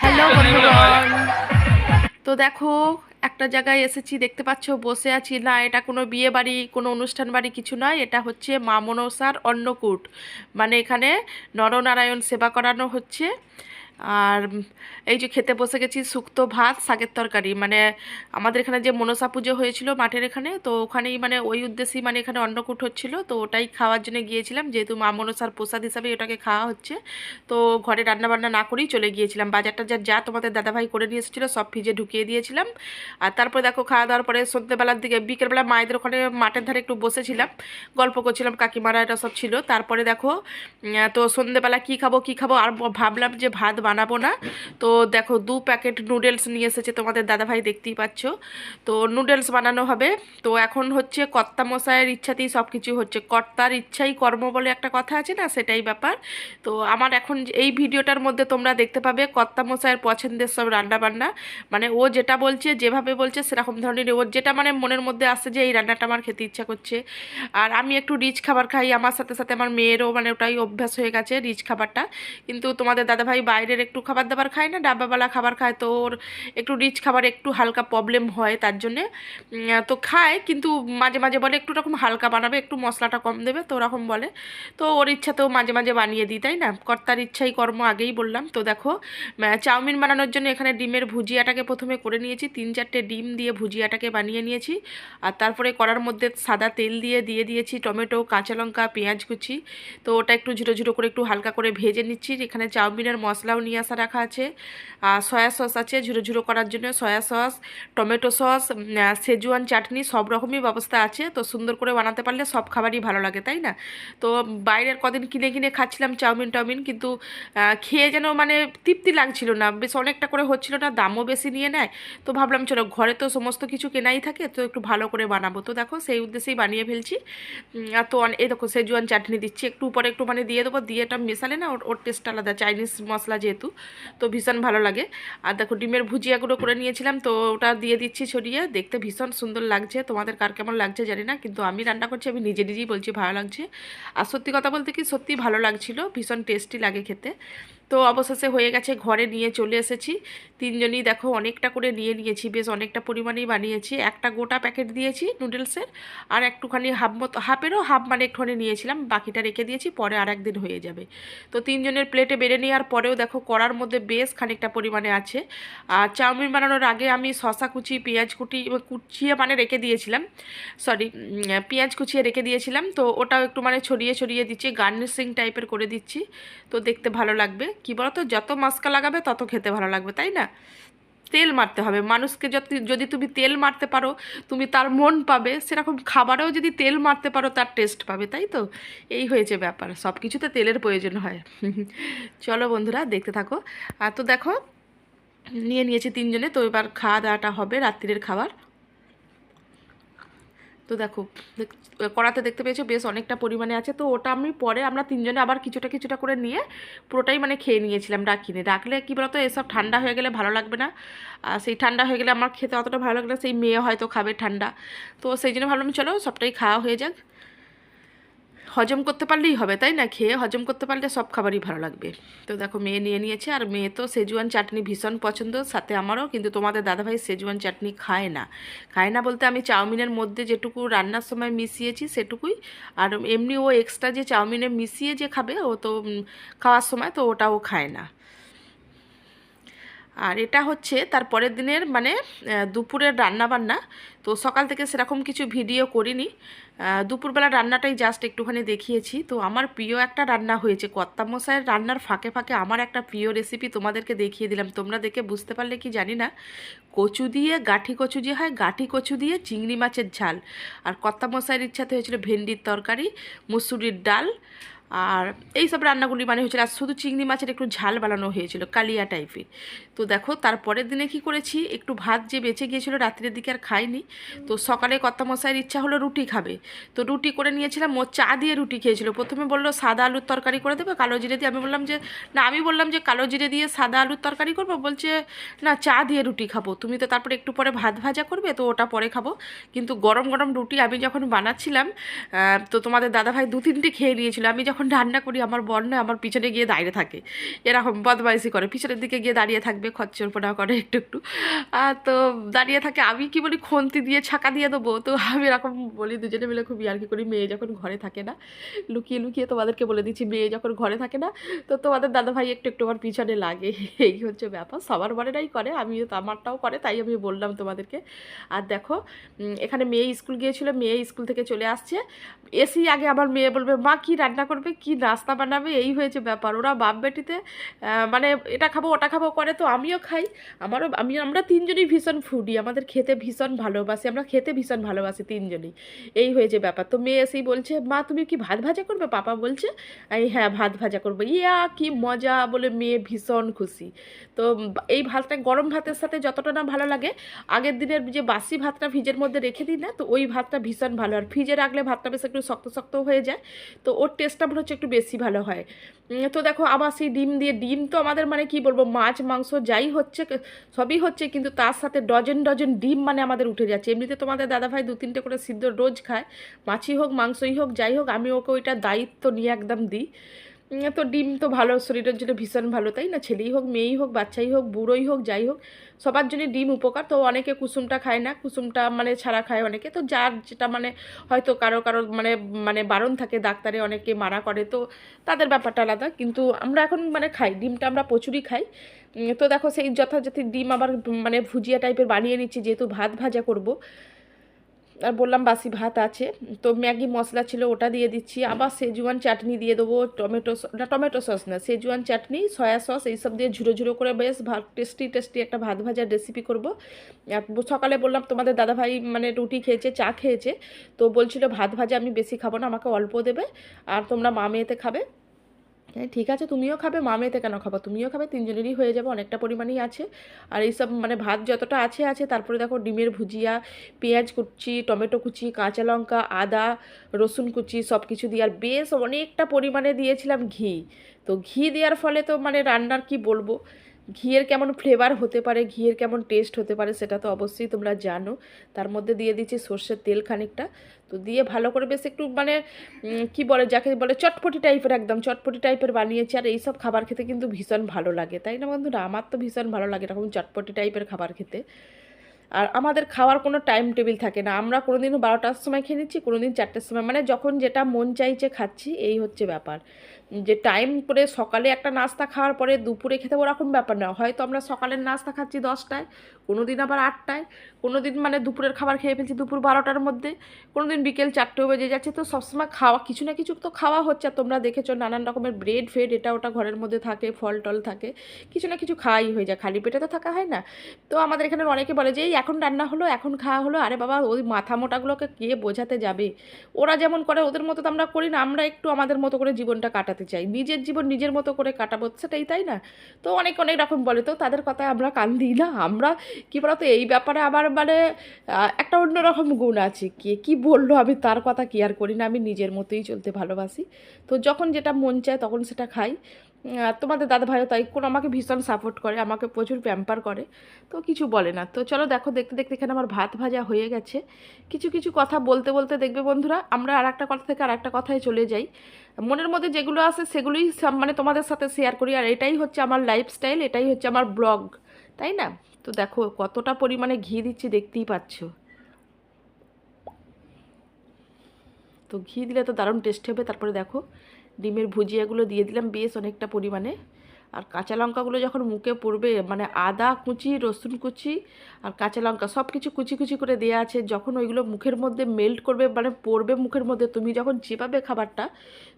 Hello বন্ধুগণ। তো দেখো একটা জায়গায় এসেছি দেখতে পাচ্ছ বসে আছি। না এটা কোনো বিয়ে বাড়ি কোনো অনুষ্ঠান বাড়ি কিছু নয়। এটা হচ্ছে মা মনসার অন্নকূট। মানে এখানে নরনারায়ণ সেবা করানো হচ্ছে। আর এই যে খেতে বসে গেছি শুক্তো ভাত, শাকের তরকারি। মানে আমাদের এখানে যে মনসা পুজো হয়েছিল মাঠের এখানে, তো ওখানেই মানে ওই উদ্দেশ্যেই মানে এখানে অন্নকূট হচ্ছিল, তো ওটাই খাওয়ার জন্য গিয়েছিলাম। যেহেতু মা মনসার প্রসাদ হিসাবে ওটাকে খাওয়া হচ্ছে, তো ঘরে রান্না বান্না না করেই চলে গিয়েছিলাম। বাজার টাজার যা তোমাদের দাদাভাই করে নিয়ে এসেছিল সব ফ্রিজে ঢুকিয়ে দিয়েছিলাম। আর তারপরে দেখো খাওয়া দাওয়ার পরে সন্ধ্যেবেলার দিকে, বিকেলবেলা মায়েদের ওখানে মাঠের ধারে একটু বসেছিলাম, গল্প করছিলাম, কাকিমারা এটা সব ছিল। তারপরে দেখো তো সন্ধ্যেবেলা কী খাব কী খাব, আর ভাবলাম যে ভাত বানাবো না। তো দেখো, দু প্যাকেট নুডলস নিয়ে এসেছে তোমাদের দাদাভাই, দেখতেই পাচ্ছ। তো নুডলস বানানো হবে। তো এখন হচ্ছে কর্তা মশাইয়ের ইচ্ছাতেই সব কিছু হচ্ছে। কর্তার ইচ্ছাই কর্ম বলে একটা কথা আছে না, সেটাই ব্যাপার। তো আমার এখন এই ভিডিওটার মধ্যে তোমরা দেখতে পাবে কর্তা মশাইয়ের পছন্দের সব রান্নাবান্না। মানে ও যেটা বলছে, যেভাবে বলছে, সেরকম ধরনের। ওর যেটা মানে মনের মধ্যে আসছে যে, এই রান্নাটা আমার খেতে ইচ্ছা করছে। আর আমি একটু রিচ খাবার খাই। আমার সাথে সাথে আমার মেয়েরও মানে ওটাই অভ্যাস হয়ে গেছে রিচ খাবারটা। কিন্তু তোমাদের দাদাভাই বাইরের একটু খাবার দাবার খায় না, ডাব্বাওয়ালা খাবার খায়, তো ওর একটু রিচ খাবার একটু হালকা প্রবলেম হয় তার জন্যে। তো খায়, কিন্তু মাঝে মাঝে বলে একটু রকম হালকা বানাবে, একটু মশলাটা কম দেবে, তো ওরকম বলে। তো ওর ইচ্ছাতেও মাঝে মাঝে বানিয়ে দিই, তাই না? কর্তার ইচ্ছাই কর্ম আগেই বললাম, তো দেখো। চাউমিন বানানোর জন্য এখানে ডিমের ভুজিয়াটাকে প্রথমে করে নিয়েছি, তিন চারটে ডিম দিয়ে ভুজিয়াটাকে বানিয়ে নিয়েছি। আর তারপরে কড়ার মধ্যে সাদা তেল দিয়ে দিয়ে দিয়েছি টমেটো, কাঁচা লঙ্কা, পেঁয়াজ কুচি। তো ওটা একটু ঝুটো ঝুটো করে একটু হালকা করে ভেজে নিচ্ছি। এখানে চাউমিনের মশলাও আসা রাখা আছে। সয়া সস আছে, ঝুরো ঝুরো করার জন্য soya sauce tomato sauce schezwan chutney সব রকমই ব্যবস্থা আছে। তো সুন্দর করে বানাতে পারলে সব খাবারই ভালো লাগে, তাই না? তো বাইরের কদিন কিনে কিনে খাচ্ছিলাম চাউমিন টাউমিন, কিন্তু খেয়ে যেন মানে তৃপ্তি লাগছিল না। বেশ অনেকটা করে হচ্ছিল না, দামও বেশি নিয়ে নেয়। তো ভাবলাম চলো ঘরে তো সমস্ত কিছু কেনাই থাকে, তো একটু ভালো করে বানাবো। তো দেখো সেই উদ্দেশ্যেই বানিয়ে ফেলছি। তো এই দেখো সেজুয়ান চাটনি দিচ্ছি। একটু উপরে একটু মানে দিয়ে দেবো, দিয়ে এটা মেশালে না ওর ওর টেস্ট আলাদা চাইনিজ মশলা যেহেতু। তো ভীষণ ভালো লাগে। আর দেখো, ডিমের ভুজিয়াগুলো করে নিয়েছিলাম, তো ওটা দিয়ে দিচ্ছি ছড়িয়ে। দেখতে ভীষণ সুন্দর লাগছে। তোমাদের কার কেমন লাগছে জানি না, কিন্তু আমি রান্না করছি, আমি নিজে নিজেই বলছি ভালো লাগছে। আর সত্যি কথা বলতে কি সত্যি ভালো লাগছিল, ভীষণ টেস্টি লাগে খেতে। তো অবশেষে হয়ে গেছে ঘরে নিয়ে চলে এসেছি। তিনজনই দেখো অনেকটা করে নিয়ে নিয়েছি, বেশ অনেকটা পরিমাণেই বানিয়েছি। একটা গোটা প্যাকেট দিয়েছি নুডলসের আর একটুখানি হাফ মতো, হাফেরও হাফ মানে একটুখানি নিয়েছিলাম, বাকিটা রেখে দিয়েছি, পরে আর একদিন হয়ে যাবে। তো তিনজনের প্লেটে বেড়ে নেওয়ার পরেও দেখো কড়ার মধ্যে বেশ খানিকটা পরিমাণে আছে। আর চাউমিন বানানোর আগে আমি শশা কুচি, পেঁয়াজ কুটি কুচিয়ে মানে রেখে দিয়েছিলাম। সরি পেঁয়াজ কুচিয়ে রেখে দিয়েছিলাম। তো ওটাও একটু মানে ছড়িয়ে ছড়িয়ে দিচ্ছি, গার্নিশিং টাইপের করে দিচ্ছি। তো দেখতে ভালো লাগবে। কী বলতো, যত মশকা লাগাবে তত খেতে ভালো লাগবে, তাই না? তেল মারতে হবে। মানুষকে যদি যদি তুমি তেল মারতে পারো, তুমি তার মন পাবে, সেরকম খাবারেও যদি তেল মারতে পারো, তার টেস্ট পাবে, তাই তো? এই হয়েছে ব্যাপার। সব কিছুতে তেলের প্রয়োজন হয়। চলো বন্ধুরা, দেখতে থাকো। আর তো দেখো, নিয়ে নিয়েছি তিনজনে, তো এবার খাওয়া দাওয়াটা হবে রাত্রির খাবার। তো দেখো কড়াতে দেখতে পেয়েছ বেশ অনেকটা পরিমাণে আছে। তো ওটা আমি পরে আমরা তিনজনে আবার কিছুটা কিছুটা করে নিয়ে পুরোটাই মানে খেয়ে নিয়েছিলাম ডাকিনে। ডাকলে কী বলতো, এসব ঠান্ডা হয়ে গেলে ভালো লাগবে না। আর সেই ঠান্ডা হয়ে গেলে আমার খেতে অতটা ভালো লাগবে না, সেই মেয়ে হয়তো খাবে ঠান্ডা। তো সেই জন্য ভাবলাম চলো সবটাই খাওয়া হয়ে যাক। হজম করতে পারলেই হবে, তাই না? খেয়ে হজম করতে পারলে সব খাবারই ভালো লাগবে। তো দেখো, মেয়ে নিয়ে নিয়েছে, আর মেয়ে তো সেজুয়ান চাটনি ভীষণ পছন্দ, সাথে আমারও, কিন্তু তোমাদের দাদাভাই সেজুয়ান চাটনি খায় না। খায় না বলতে আমি চাউমিনের মধ্যে যেটুকু রান্নার সময় মিশিয়েছি সেটুকুই, আর এমনি ও এক্সট্রা যে চাউমিনে মিশিয়ে যে খাবে, ও তো খাওয়ার সময় তো ওটাও খায় না। আর এটা হচ্ছে তার পরের দিনের মানে দুপুরের রান্না বান্না তো সকাল থেকে সেরকম কিছু ভিডিও করিনি। দুপুরবেলা রান্নাটাই জাস্ট একটুখানি দেখিয়েছি। তো আমার প্রিয় একটা রান্না হয়েছে। কর্তামশাইয়ের রান্নার ফাঁকে ফাঁকে আমার একটা প্রিয় রেসিপি তোমাদেরকে দেখিয়ে দিলাম। তোমরা দেখে বুঝতে পারলে কি জানি না। কচু দিয়ে গাঠি কচু যে হয়, গাঠি কচু দিয়ে চিংড়ি মাছের ঝাল। আর কর্তামশাইয়ের ইচ্ছাতে হয়েছিল ভেন্ডির তরকারি, মুসুরির ডাল আর এই সব রান্নাগুলি মানে হয়েছিল আর শুধু চিংড়ি মাছের একটু ঝাল বানানো হয়েছিল, কালিয়া টাইপের। তো দেখো, তারপরের দিনে কি করেছি, একটু ভাত যে বেঁচে গিয়েছিল রাত্রের দিকে আর খাইনি, তো সকালে কর্তামশাইয়ের ইচ্ছা হলো রুটি খাবে। তো রুটি করে নিয়েছিলাম, ও চা দিয়ে রুটি খেয়েছিল। প্রথমে বলল, সাদা আলুর তরকারি করে দেবে, কালো জিরে দিয়ে। আমি বললাম যে, না, আমি বললাম যে, কালো জিরে দিয়ে সাদা আলুর তরকারি করব? বলছে, না, চা দিয়ে রুটি খাব। তুমি তো তারপরে একটু পরে ভাত ভাজা করবে, তো ওটা পরে খাব। কিন্তু গরম গরম রুটি আমি যখন বানাচ্ছিলাম তো তোমাদের দাদাভাই দু তিনটে খেয়ে নিয়েছিল। আমি যখন যখন রান্না করি, আমার বর না আমার পিছনে গিয়ে দাঁড়িয়ে থাকে। এরকম বদমাইশি করে। পিছনের দিকে গিয়ে দাঁড়িয়ে থাকবে খচ্চরপনা করে একটু একটু। তো দাঁড়িয়ে থাকে, আমি কি বলি, খন্তি দিয়ে ছাকা দিয়ে দেবো? তো আমি এরকম বলি, দুজনে মিলে খুব ইয়ার্কি করি, মেয়ে যখন ঘরে থাকে না, লুকিয়ে লুকিয়ে তোমাদেরকে বলে দিচ্ছি, মেয়ে যখন ঘরে থাকে না, তো তোমাদের দাদা ভাই একটু একটু আমার পিছনে লাগে। এই হচ্ছে ব্যাপার, সবার বরেরাই করে, আমিও তো আমারটাও করে, তাই আমি বললাম তোমাদেরকে। আর দেখো এখানে মেয়ে স্কুল গিয়েছিল, মেয়ে স্কুল থেকে চলে আসছে। এসেই আগে আমার মেয়ে বলবে, মা, কি রান্না করবে? কি নাস্তা বানাবে, এই হয়েছে ব্যাপার। ওরা বাপ বেটিতে মানে এটা খাব, ওটা খাব করে তো আমিও খাই। আমারও, আমি, আমরা তিনজনই ভীষণ ফুডি আমাদের খেতে ভীষণ ভালোবাসি, আমরা খেতে ভীষণ ভালোবাসি তিনজনই। এই হয়েছে ব্যাপার। তো মেয়ে এসেই বলছে, মা, তুমি কি ভাত ভাজা করবে? পাপা বলছে, এই হ্যাঁ ভাত ভাজা করব। ইয়া, কি মজা বলে মেয়ে ভীষণ খুশি। তো এই ভাতটা, গরম ভাতের সাথে যতটা না ভালো লাগে, আগের দিনের যে বাসি ভাতটা ফ্রিজের মধ্যে রেখে দিই না, তো ওই ভাতটা ভীষণ ভালো। আর ফ্রিজে রাখলে ভাতটা বেশ একটু শক্ত শক্ত হয়ে যায়, তো ওর টেস্টটা হচ্ছে একটু বেশি ভালো হয়। তো দেখো আবার সেই ডিম দিয়ে, ডিম তো আমাদের মানে কি বলব, মাছ, মাংস যাই হচ্ছে সবই হচ্ছে কিন্তু তার সাথে ডজন ডজন ডিম মানে আমাদের উঠে যাচ্ছে। এমনিতে তোমাদের দাদাভাই দু তিনটে করে সিদ্ধ রোজ খায়, মাছই হোক, মাংসই হোক, যাই হোক, আমি ওকে ওইটা দায়িত্ব নিয়ে একদম দিই। তো ডিম তো ভালো, শরীরের জন্য ভীষণ ভালো, তাই না? ছেলেই হোক, মেয়েই হোক, বাচ্চাই হোক, বুড়োই হোক, যাই হোক, সবার জন্য ডিম উপকার। তো অনেকে কুসুমটা খায় না, কুসুমটা মানে ছাড়া খায় অনেকে। তো যার যেটা মানে হয়তো কারও কারও মানে মানে বারণ থাকে, ডাক্তারে অনেকে মানা করে, তো তাদের ব্যাপারটা আলাদা। কিন্তু আমরা এখন মানে খাই, ডিমটা আমরা প্রচুরই খাই। তো দেখো সেই যথাযথ ডিম আবার মানে ভুজিয়া টাইপের বানিয়ে নিচ্ছি, যেহেতু ভাত ভাজা করব। আর বললাম বাসি ভাত আছে। তো ম্যাগি মশলা ছিল, ওটা দিয়ে দিচ্ছি। আবার সেজুয়ান চাটনি দিয়ে দেবো, টমেটো না, টমেটো সস না, সেজুয়ান চাটনি, সয়া সস, এইসব দিয়ে ঝুড়ো ঝুরো করে বেশ ভাত, টেস্টি টেস্টি একটা ভাত ভাজার রেসিপি করব। আর সকালে বললাম তোমাদের দাদাভাই মানে রুটি খেয়েছে, চা খেয়েছে। তো বলছিল ভাত ভাজা আমি বেশি খাব না, আমাকে অল্প দেবে, আর তোমরা মা মেয়েতে খাবে। ঠিক আছে, তুমিও খাবে মামেতে কেন খাব? তুমিও খাবে, তিনজনেরই হয়ে যাবে, অনেকটা পরিমাণেই আছে। আর এইসব মানে ভাত যতটা আছে আছে, তারপরে দেখো ডিমের ভুজিয়া, পেঁয়াজ কুচি, টমেটো কুচি, কাঁচা লঙ্কা, আদা, রসুন কুচি সব কিছু দিয়ে। আর বেশ অনেকটা পরিমাণে দিয়েছিলাম ঘি। তো ঘি দেওয়ার ফলে তো মানে রান্নার কি বলব? ঘিয়ের কেমন ফ্লেভার হতে পারে, ঘিয়ের কেমন টেস্ট হতে পারে সেটা তো অবশ্যই তোমরা জানো। তার মধ্যে দিয়ে দিচ্ছি সর্ষের তেল খানিকটা। তো দিয়ে ভালো করে বেশ একটু মানে কি বলে, যাকে বলে চটপটি টাইপের একদম, চটপটি টাইপের বানিয়েছি। আর এইসব খাবার খেতে কিন্তু ভীষণ ভালো লাগে, তাই না বন্ধুরা? আমার তো ভীষণ ভালো লাগে এরকম চটপটি টাইপের খাবার খেতে। আর আমাদের খাওয়ার কোনো টাইম টেবিল থাকে না। আমরা কোনোদিনও বারোটার সময় খেয়ে নিচ্ছি, কোনোদিন চারটের সময়। মানে যখন যেটা মন চাইছে খাচ্ছি, এই হচ্ছে ব্যাপার। যে টাইম করে সকালে একটা নাস্তা খাওয়ার পরে দুপুরে খেতে ওরকম ব্যাপার না। হয়তো আমরা সকালের নাস্তা খাচ্ছি দশটায় কোনো দিন আবার আটটায় কোনো দিন মানে দুপুরের খাবার খেয়ে ফেলছি দুপুর বারোটার মধ্যে কোনো দিন বিকেল চারটেও বেজে যাচ্ছে। তো সবসময় খাওয়া, কিছু না কিছু তো খাওয়া হচ্ছে। আর তোমরা দেখেছ নানান রকমের ব্রেড ফ্রেড এটা ওটা ঘরের মধ্যে থাকে, ফল টল থাকে। কিছু না কিছু খাওয়াই হয়ে যায়। খালি পেটে তো থাকা হয় না। তো আমাদের এখানে অনেকে বলে যে, এই এখন রান্না হলো, এখন খাওয়া হলো। আরে বাবা, ওই মাথা মোটাগুলোকে কে বোঝাতে যাবে? ওরা যেমন করে, ওদের মতো তো আমরা করি না। আমরা একটু আমাদের মতো করে জীবনটা কাটাতে চাই। নিজের জীবন নিজের মতো করে কাটাবো সেটাই তাই না? তো অনেক অনেক রকম বলে তো তাদের কথায় আমরা কান দিই না। আমরা কি বলতো, এই ব্যাপারে আবার মানে একটা অন্যরকম গুণ আছে। কে কি বলল আমি তার কথা কি আর করি না। আমি নিজের মতোই চলতে ভালোবাসি। তো যখন যেটা মন চায় তখন সেটা খাই। তোমাদের দাদা ভাইও তাই। কোন আমাকে ভীষণ সাপোর্ট করে, আমাকে প্রচুর প্যাম্পার করে। তো কিছু বলে না। তো চলো দেখো, দেখতে দেখতে এখানে আমার ভাত ভাজা হয়ে গেছে। কিছু কিছু কথা বলতে বলতে দেখবে বন্ধুরা, আমরা আর একটা কথা থেকে আর একটা কথায় চলে যাই। মনের মধ্যে যেগুলো আছে সেগুলোই মানে তোমাদের সাথে শেয়ার করি। আর এটাই হচ্ছে আমার লাইফস্টাইল এটাই হচ্ছে আমার ব্লগ তাই না? তো দেখো কতটা পরিমাণে ঘি দিচ্ছি, দেখতেই পাচ্ছ। তো ঘি দিলে তো দারুণ টেস্ট হবে। তারপরে দেখো ডিমের ভুজিয়াগুলো দিয়ে দিলাম, বেশ অনেকটা পরিমাণে। আর কাঁচা লঙ্কাগুলো যখন মুখে পড়বে মানে আদা কুচি, রসুন কুচি আর কাঁচা লঙ্কা সব কিছু কুচি কুচি করে দেওয়া আছে, যখন ওইগুলো মুখের মধ্যে মেল্ট করবে মানে পড়বে মুখের মধ্যে, তুমি যখন চিপাবে খাবারটা,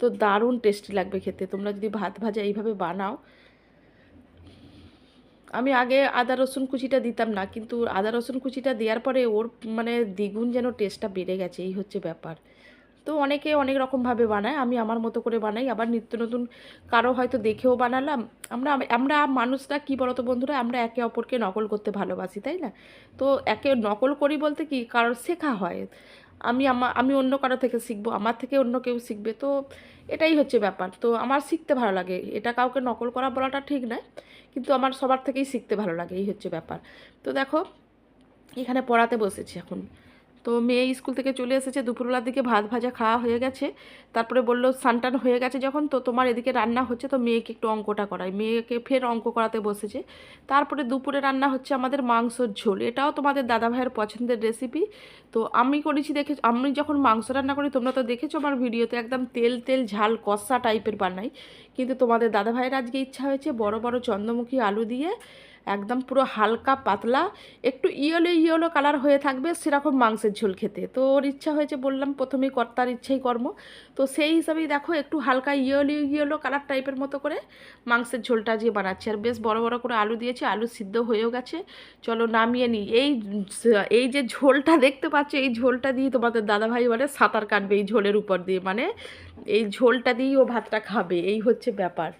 তো দারুণ টেস্টি লাগবে খেতে। তোমরা যদি ভাত ভাজা এইভাবে বানাও, আমি আগে আদা, রসুন কুচিটা দিতাম না, কিন্তু আদা, রসুন কুচিটা দেওয়ার পরে ওর মানে দ্বিগুণ যেন টেস্টটা বেড়ে গেছে, এই হচ্ছে ব্যাপার। তো অনেকে অনেক রকমভাবে বানায়, আমি আমার মতো করে বানাই, আবার নিত্য নতুন কারও হয়তো দেখেও বানালাম। আমরা আমরা মানুষরা কী বলতো বন্ধুরা, আমরা একে অপরকে নকল করতে ভালোবাসি, তাই না? তো একে নকল করি বলতে কি, কারোর শেখা হয়। আমি আমা, আমি অন্য কারও থেকে শিখব, আমার থেকে অন্য কেউ শিখবে, তো এটাই হচ্ছে ব্যাপার। তো আমার শিখতে ভালো লাগে, এটা কাউকে নকল করা বলাটা ঠিক নয়, কিন্তু আমার সবার থেকেই শিখতে ভালো লাগে, এই হচ্ছে ব্যাপার। তো দেখো, এখানে পড়াতে বসেছি এখন। তো মেয়ে স্কুল থেকে চলে এসেছে, দুপুরবেলার দিকে ভাত ভাজা খাওয়া হয়ে গেছে। তারপরে বলল, সানটান হয়ে গেছে যখন, তো তোমার এদিকে রান্না হচ্ছে, তো মেয়েকে একটু অঙ্কটা করাই। মেয়েকে ফের অঙ্ক করাতে বসেছে। তারপরে দুপুরে রান্না হচ্ছে আমাদের মাংসর ঝোল। এটাও তোমাদের দাদা ভাইয়ের পছন্দের রেসিপি তো আমি করেছি দেখে, আমি যখন মাংস রান্না করি, তোমরা তো দেখেছ আমার ভিডিওতে, একদম তেল তেল ঝাল কষা টাইপের বানাই। কিন্তু তোমাদের দাদা ভাইয়ের আজকে ইচ্ছা হয়েছে বড় বড় চন্দ্রমুখী আলু দিয়ে একদম পুরো হালকা পাতলা, একটু ইয়েলো ইয়েলো কালার হয়ে থাকবে, সেরকম মাংসের ঝোল খেতে। তো ওর ইচ্ছা হয়েছে, বললাম প্রথমেই কর্তার ইচ্ছেই কর্ম। তো সেই হিসাবেই দেখো, একটু হালকা ইয়েলো ইয়েলো কালার টাইপের মতো করে মাংসের ঝোলটা যে বানাচ্ছি। আর বেশ বড় বড় করে আলু দিয়েছি, আলু সিদ্ধ হয়েও গেছে। চলো নামিয়ে নিই। এই এই যে ঝোলটা দেখতে পাচ্ছ, এই ঝোলটা দিয়ে তোমাদের দাদাভাই মানে সাঁতার কাটবে এই ঝোলের উপর দিয়ে। মানে এই ঝোলটা দিয়েই ও ভাতটা খাবে। এই হচ্ছে ব্যাপার।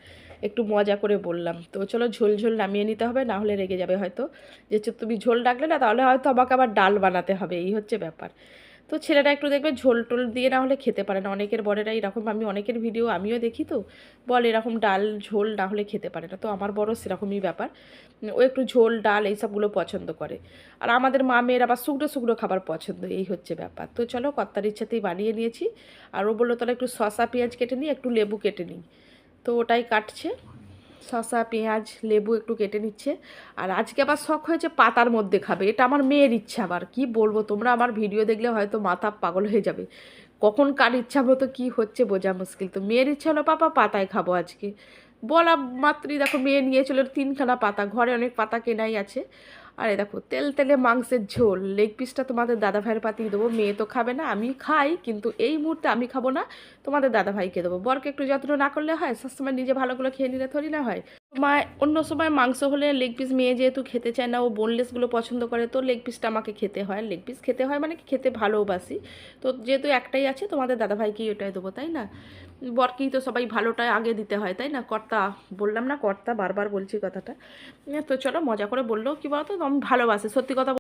একটু মজা করে বললাম। তো চলো ঝোল ঝোল নামিয়ে নিতে হবে, না হলে রেগে যাবে হয়তো। যে তুমি ঝোল ডাকলে না, তাহলে হয়তো আমাকে আবার ডাল বানাতে হবে, এই হচ্ছে ব্যাপার। তো ছেলেটা একটু দেখবে ঝোল টোল দিয়ে না হলে খেতে পারে না। অনেকের বড়েরা এরকম, আমি অনেকের ভিডিও আমিও দেখি তো, বল এরকম ডাল, ঝোল না হলে খেতে পারে না। তো আমার বড় সেরকমই ব্যাপার। ও একটু ঝোল, ডাল এইসবগুলো পছন্দ করে। আর আমাদের মা মেয়ের আবার শুকনো শুকনো খাবার পছন্দ, এই হচ্ছে ব্যাপার। তো চলো কর্তার ইচ্ছাতেই বানিয়ে নিয়েছি। আর ও বলল তাহলে একটু শশা পেঁয়াজ কেটে নিই, একটু লেবু কেটে নিই। তো ওটাই কাটছে। শসা, পেঁয়াজ, লেবু একটু কেটে নিচ্ছে। আর আজকে আবার শখ হয়েছে পাতার মধ্যে খাবে। এটা আমার মেয়ের ইচ্ছা আবার। কি বলব? তোমরা আমার ভিডিও দেখলে হয়তো মাথা পাগল হয়ে যাবে। কখন কার ইচ্ছা মতো কী হচ্ছে বোঝা মুশকিল। তো মেয়ের ইচ্ছা হলো, পাপা, পাতায় খাব আজকে। বলা মাত্রই দেখো, মেয়ে নিয়ে চলো তিনখানা পাতা। ঘরে অনেক পাতা কেনাই আছে। আরে দেখো, তেল তেলে মাংসের ঝোল লেগ পিসটা তোমাদের দাদা ভাইয়ের পাতিয়ে দেবো, মেয়ে তো খাবে না, আমি খাই, কিন্তু এই মুহূর্তে আমি খাব না, তোমাদের দাদা ভাইকে দেবো। বরকে একটু যত্ন না করলে হয় সবসময় নিজে ভালোগুলো খেয়ে নিলে থরি না হয়। মা অন্য সময় মাংস হলে লেগ পিস মেয়ে যেহেতু খেতে চায় না, ও বোনলেসগুলো পছন্দ করে, তো লেগ পিসটা আমাকে খেতে হয়। লেগ পিস খেতে হয় মানে খেতে ভালোবাসি তো যেহেতু একটাই আছে, তোমাদের দাদা ভাইকেই ওটাই দেবো, তাই না? বরকেই তো সবাই ভালোটাই আগে দিতে হয়, তাই না? কর্তা, বললাম না কর্তা, বারবার বলছি কথাটা। তো চলো মজা করে বলল, কি বলতো? আমি ভালোবাসি, সত্যি কথা